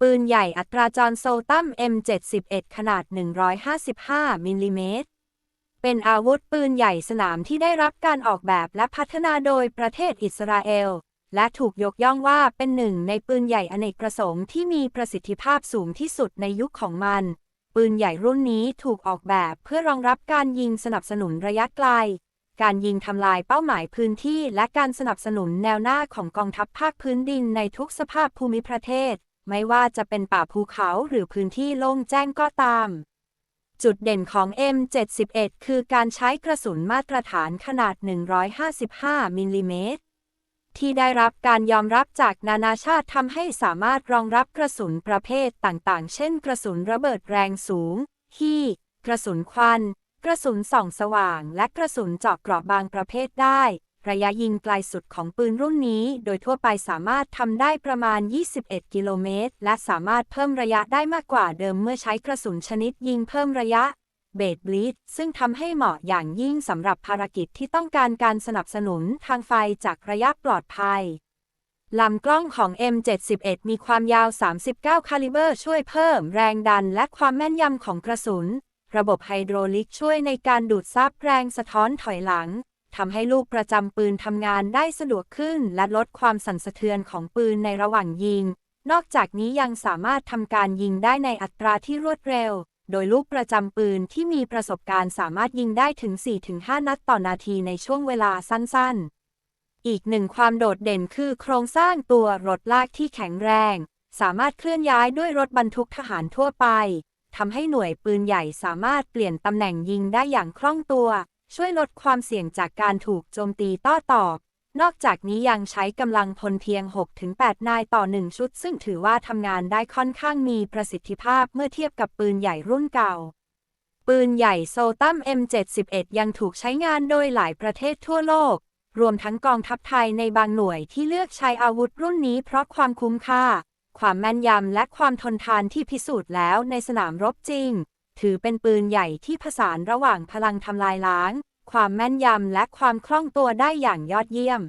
ปืนใหญ่อัตราจรโซตัม M71 ขนาด 155 มิลลิเมตร เป็นอาวุธปืนใหญ่สนามที่ได้รับการออกแบบและพัฒนาโดยประเทศอิสราเอล และถูกยกย่องว่าเป็นหนึ่งในปืนใหญ่อเนกประสงค์ที่มีประสิทธิภาพสูงที่สุดในยุคของมัน ปืนใหญ่รุ่นนี้ถูกออกแบบเพื่อรองรับการยิงสนับสนุนระยะไกล การยิงทำลายเป้าหมายพื้นที่และการสนับสนุนแนวหน้าของกองทัพภาคพื้นดินในทุกสภาพภูมิประเทศ ไม่ว่าจะเป็นป่าภูเขาหรือพื้นที่โล่งแจ้งก็ตาม จุดเด่นของ M71 คือการใช้กระสุนมาตรฐานขนาด 155 มิลลิเมตร ที่ได้รับการยอมรับจากนานาชาติทำให้สามารถรองรับกระสุนประเภทต่างๆ เช่น กระสุนระเบิดแรงสูง ฮีกระสุนควัน กระสุนส่องสว่าง และกระสุนเจาะกราะบางประเภทได้ ระยะยิงไกลสุดของปืนรุ่นนี้ โดยทั่วไปสามารถทำได้ประมาณ 21 กิโลเมตร และสามารถเพิ่มระยะได้มากกว่าเดิมเมื่อใช้กระสุนชนิดยิงเพิ่มระยะเบดบลีดซึ่งทำให้เหมาะอย่างยิ่งสำหรับภารกิจที่ต้องการการสนับสนุนทางไฟจากระยะปลอดภัยลำกล้องของ M71 มีความยาว 39 คาลิเบอร์ช่วยเพิ่มแรงดันและความแม่นยำของกระสุน ระบบไฮโดรลิกช่วยในการดูดซับแรงสะท้อนถอยหลัง ทำให้ลูกประจำปืนทำงานได้สะดวกขึ้น และลดความสั่นสะเทือนของปืนในระหว่างยิง นอกจากนี้ยังสามารถทำการยิงได้ในอัตราที่รวดเร็ว โดยลูกประจำปืนที่มีประสบการณ์สามารถยิงได้ถึง 4-5 นัดต่อนาทีในช่วงเวลาสั้น ๆ อีกหนึ่งความโดดเด่นคือโครงสร้างตัวรถลากที่แข็งแรง สามารถเคลื่อนย้ายด้วยรถบรรทุกทหารทั่วไปทำให้หน่วยปืนใหญ่สามารถเปลี่ยนตำแหน่งยิงได้อย่างคล่องตัว ช่วยลดความเสี่ยงจากการถูกโจมตีต้อตอบ นอกจากนี้ยังใช้กำลังพลเพียง 6-8 นายต่อ 1 ชุด ซึ่งถือว่าทำงานได้ค่อนข้างมีประสิทธิภาพเมื่อเทียบกับปืนใหญ่รุ่นเก่า ปืนใหญ่โซตัม M71 ยังถูกใช้งานโดยหลายประเทศทั่วโลก รวมทั้งกองทัพไทยในบางหน่วยที่เลือกใช้อาวุธรุ่นนี้เพราะความคุ้มค่า ความแม่นยำและความทนทานที่พิสูจน์แล้วในสนามรบจริง ถือเป็นปืนใหญ่ที่ผสานระหว่างพลังทำลายล้าง ความแม่นยำและความคล่องตัวได้อย่างยอดเยี่ยม